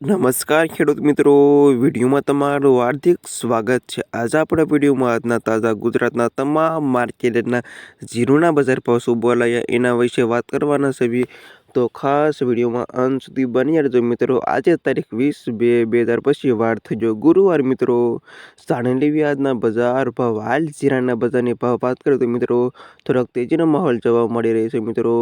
નમસ્કાર ખેડૂત મિત્રો, વિડીયોમાં તમારું હાર્દિક સ્વાગત છે. આજે આપણા વિડીયોમાં આજના તાજા ગુજરાતના તમામ માર્કેટના જીરુના બજાર ભાવ શું બોલાયા એના વિશે વાત કરવાના છે તો ખાસ વિડીયોમાં અંત સુધી બની રહેજો મિત્રો. આજે તારીખ વીસ બે બે હજાર પછી વાર થજો ગુરુવાર મિત્રો. જાણી વ્યાજના બજાર ભાવ. હાલ જીરાના બજારની ભાવ વાત કરીએ તો મિત્રો, થોડોક તેજીનો માહોલ જોવા મળી રહ્યો છે મિત્રો.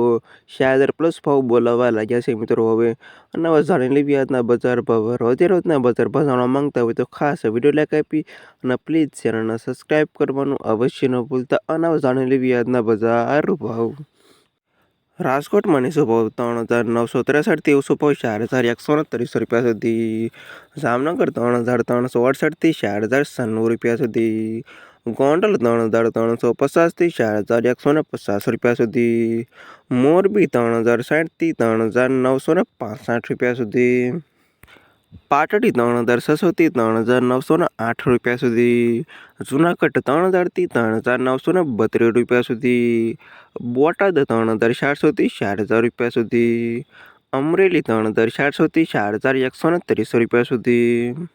ચાર પ્લસ ભાવ બોલાવવા લાગ્યા છે મિત્રો હવે. અને હવે જાણી વ્યાજના બજાર ભાવ. રોજે રોજના બજાર ભાવ જાણવા માંગતા હોય તો ખાસ વીડિયો લાઈક આપી અને પ્લીઝ ચેનલને સબસ્ક્રાઈબ કરવાનું અવશ્ય ન ભૂલતા. અને હવે લેવી વ્યાજના બજાર ભાવ. રાજકોટમાં નીસો ભાવ ત્રણ હજાર નવસો ત્રેસઠથી ઓછો ભાવ ચાર હજાર એકસો ત્રીસો રૂપિયા સુધી. જામનગર ત્રણ હજાર ત્રણસો અડસઠથી ચાર હજાર છન્નું રૂપિયા સુધી. ગોંડલ ત્રણ હજાર ત્રણસો પચાસથી ચાર હજાર એકસો ને પચાસ રૂપિયા સુધી. મોરબી ત્રણ હજાર સાઠથી ત્રણ હજાર નવસો ને પાંસઠ રૂપિયા સુધી. પાટડી ત્રણ હજાર છસોથી ત્રણ હજાર નવસો ને આઠ રૂપિયા સુધી, જુનાગઢ ત્રણ હજારથી ત્રણ હજાર નવસો ને બત્રીસ રૂપિયા સુધી, બોટાદ ત્રણ હજાર ચારસોથી ચાર હજાર રૂપિયા સુધી, અમરેલી ત્રણ હજાર ચારસોથી ચાર હજાર એકસો ને ત્રીસ રૂપિયા સુધી,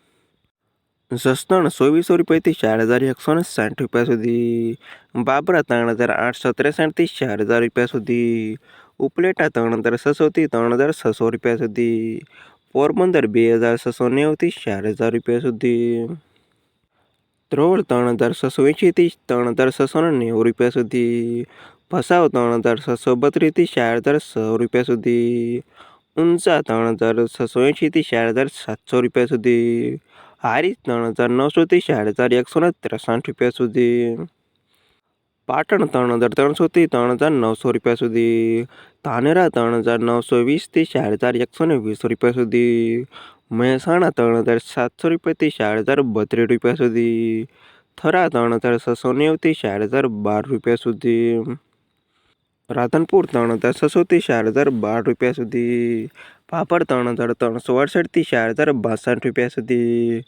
જસદણ ચોવીસો રૂપિયાથી ચાર હજાર એકસો ને સાઠ રૂપિયા સુધી, બાબરા ત્રણ હજાર આઠસો ત્રેસઠથી ચાર હજાર રૂપિયા સુધી, ઉપલેટા ત્રણ હજાર છસોથી ત્રણ હજાર છસો રૂપિયા સુધી પોરબંદર બે હજાર છસો નેવુંથી ચાર હજાર રૂપિયા સુધી. ત્રોળ ત્રણ હજાર છસો એંશીથી ત્રણ હજાર છસો નેવું રૂપિયા સુધી. ભસાવ ત્રણ હજાર છસો બત્રીસથી ચાર હજાર સો રૂપિયા સુધી. ઊંઝા ત્રણ હજાર છસો એંશીથી ચાર હજાર સાતસો રૂપિયા સુધી. હારી ત્રણ હજાર નવસોથી ચાર હજાર એકસો ત્રેસઠ રૂપિયા સુધી. પાટણ ત્રણ હજાર ત્રણસોથી ત્રણ હજાર નવસો રૂપિયા સુધી, ધાનેરા ત્રણ હજાર નવસો વીસથી ચાર હજાર એકસો ને વીસ રૂપિયા સુધી, મહેસાણા ત્રણ હજાર સાતસો રૂપિયાથી ચાર હજાર બત્રીસ રૂપિયા સુધી, થરા ત્રણ હજાર છસો નેવથી ચાર હજાર બાર રૂપિયા સુધી, રાધનપુર ત્રણ હજાર છસોથી ચાર હજાર બાર રૂપિયા સુધી, પાપડ ત્રણ હજાર ત્રણસો અડસઠથી ચાર હજાર બાસઠ રૂપિયા સુધી,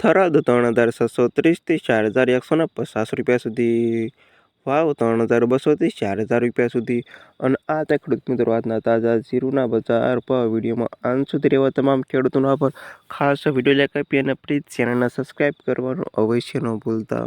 થરાદ ત્રણ હજાર છસો ત્રીસથી ચાર હજાર એકસો ને પચાસ રૂપિયા સુધી વાવ ત્રણ હજાર બસોથી ચાર હજાર રૂપિયા સુધી. અને આ તે ખેડૂત મિત્રો, આજના તાજા જીરુના બજાર પર વિડીયોમાં અંત સુધી રહેવા તમામ ખેડૂતોના આભાર. ખાસ વીડિયો લાઈક આપી અને પ્લીઝ ચેનલને સબસ્ક્રાઈબ કરવાનું અવશ્ય ન ભૂલતા.